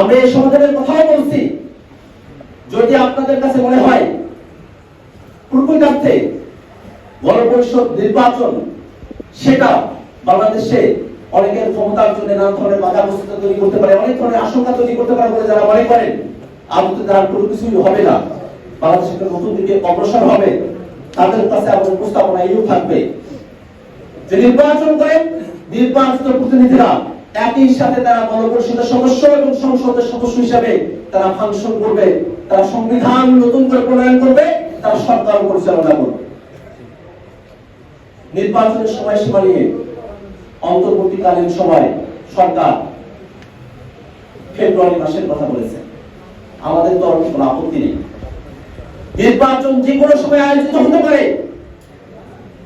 আমরা এই সমাধানের কথাও বলছি। যদি আপনাদের কাছে মনে হয় পূর্বকার্থে গণপরিষদ নির্বাচন, সেটা বাংলাদেশে অনেকের ক্ষমতার জন্য নানা ধরনের বাধা বস্তুতা তৈরি করতে পারে, অনেক ধরনের আশঙ্কা তৈরি করতে পারে বলে যারা মনে করেন, আদতে তার কোনো কিছুই হবে না। বাংলাদেশ একটা নতুন দিকে অগ্রসর হবে, তাদের কাছে আমাদের প্রস্তাবনা এইও থাকবে। যে নির্বাচন করেন, নির্বাচিত প্রতিনিধিরা একই সাথে তারা গণপরিষদের সদস্য এবং সংসদের সদস্য হিসাবে তারা ফাংশন করবে, তারা সংবিধান নতুন করে প্রণয়ন করবে, তারা সরকার পরিচালনা করবে। নির্বাচনের সময়সীমা নিয়ে অন্তর্বর্তীকালীন সময় সরকার ফেব্রুয়ারি মাসের কথা বলেছে। আমাদের তো কোনো আপত্তি নেই। নির্বাচন যে কোনো সময় আয়োজিত হতে পারে,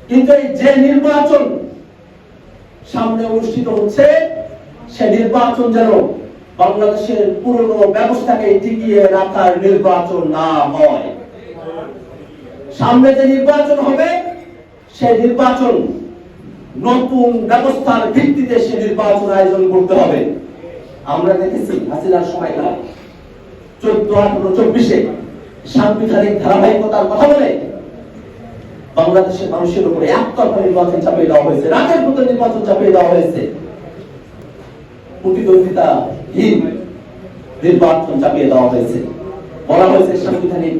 কিন্তু এই যে নির্বাচন সামনে অনুষ্ঠিত হচ্ছে সে নির্বাচন যেন বাংলাদেশের পুরনো ব্যবস্থাকে টিকিয়ে রাখার নির্বাচন না হয়। সামনে যে নির্বাচন হবে, সে নির্বাচন নতুন ব্যবস্থার ভিত্তিতে সে নির্বাচন আয়োজন করতে হবে। আমরা দেখেছি হাসিনার সময়কাল। চোদ্দ আঠারো চব্বিশে সাংবিধানিক ধারাবাহিকতার কথা বলে বাংলাদেশের মানুষের উপরে একতরফা নির্বাচন চাপিয়ে দেওয়া হয়েছে, রাতের মতো নির্বাচন চাপিয়ে দেওয়া হয়েছে। প্রতিদ্বন্দ্বিতাহীন নির্বাচন চাপিয়ে দেওয়া হয়েছে। বলা হয়েছে সাংবিধানিক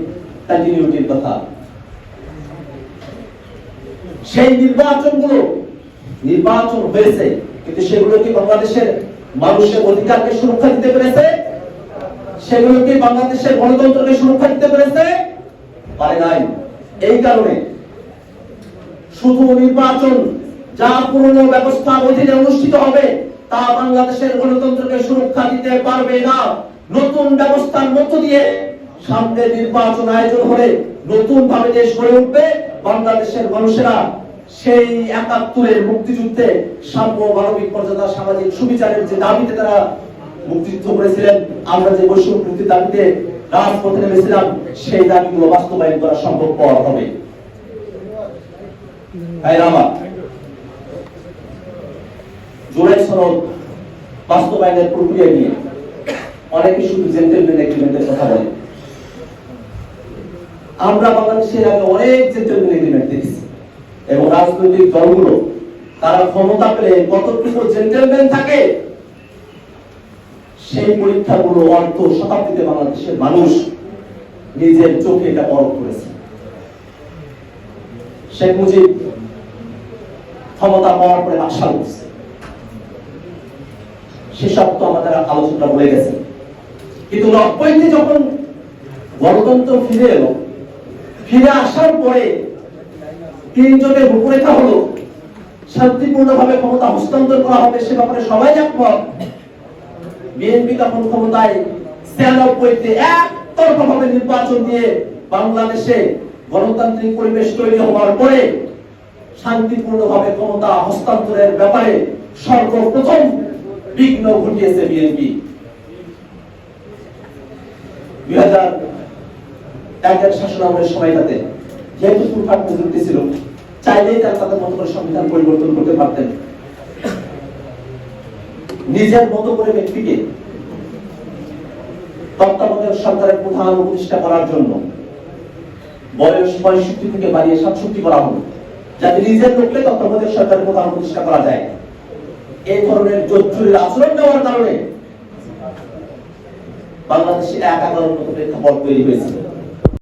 কন্টিনিউটির কথা। সেই নির্বাচনগুলো নির্বাচন হয়েছে, কিন্তু সেগুলো কি বাংলাদেশের মানুষের অধিকারকে সুরক্ষা দিতে পেরেছে? সেগুলো কি বাংলাদেশের গণতন্ত্রকে সুরক্ষা দিতে পেরেছে? পারে নাই। এই কারণে শুধু নির্বাচন যা পুরনো ব্যবস্থার অধীনে অনুষ্ঠিত হবে তা বাংলাদেশের গণতন্ত্রকে সুরক্ষা দিতে পারবে না। নতুন ব্যবস্থার মধ্য দিয়ে সামনে নির্বাচন আয়োজন হলে নতুন ভাবে দেশ গড়ে উঠবে বাংলাদেশের মানুষেরা। সেই একাত্তরের মুক্তিযুদ্ধে সাম্য মানবিক মর্যাদা, সামাজিক সুবিচারের যে দাবিতে তারা মুক্তিযুদ্ধ করেছিলেন, আমরা যে বৈষম্য মুক্তির দাবিতে রাজপথে নেমেছিলাম, সেই দাবিগুলো বাস্তবায়ন করা সম্ভবপর হবে। ভাই আমার জুলাই সনদ বাস্তবায়নের প্রক্রিয়া নিয়ে অনেকে শুধু জেন্টেলম্যান এগ্রিমেন্টের কথা বলে। আমরা বাংলাদেশের আগে অনেক জেন্টেলম্যান এগ্রিমেন্ট দেখেছি এবং রাজনৈতিক দলগুলো, তারা ক্ষমতা পেলে কতটুকু জেন্টেলম্যান থাকে, সেই পরীক্ষাগুলো অর্ধ শতাব্দীতে বাংলাদেশের মানুষ নিজের চোখে এটা পরখ করেছে। শেখ মুজিব ক্ষমতা পাওয়ার পরে আশা করছে সেসব তো আমাদের আলোচনা বলে গেছে। কিন্তু নব্বইতে যখন গণতন্ত্র ফিরে এলো, ফিরে আসার পরে তিনজনের রূপরেখা হলো, শান্তিপূর্ণভাবে ক্ষমতা হস্তান্তর করা হবে সে ব্যাপারে সবাই একমত। বিএনপি তখন ক্ষমতায় ছিয়ানব্বইতে একতরফা ভাবে নির্বাচন দিয়ে বাংলাদেশে গণতান্ত্রিক পরিবেশ তৈরি হওয়ার পরে শান্তিপূর্ণভাবে ক্ষমতা হস্তান্তরের ব্যাপারে সর্বপ্রথম বিঘ্ন ঘটিয়েছে বিএনপি। দুই হাজার একের শাসনামলের সময়টাতে যেহেতু তুলফাট প্রযুক্তি ছিল, চাইলেই তারা তাদের মতো করে সংবিধান পরিবর্তন করতে পারতেন। নিজের মতো করে ব্যক্তিকে তত্ত্বাবধায়ক সরকারের প্রধান উপদেষ্টা করার জন্য বয়স পঁয়ষট্টি থেকে বাড়িয়ে সাতষট্টি করা হলো, যাতে নিজের লোককে তত্ত্বাবধায়ক সরকারের প্রধান উপদেষ্টা করা যায়। এই ধরনের জোচ্চুরির আচরণ দেওয়ার কারণে বাংলাদেশে এক এগারোর মতো প্রেক্ষাপট তৈরি হয়েছিল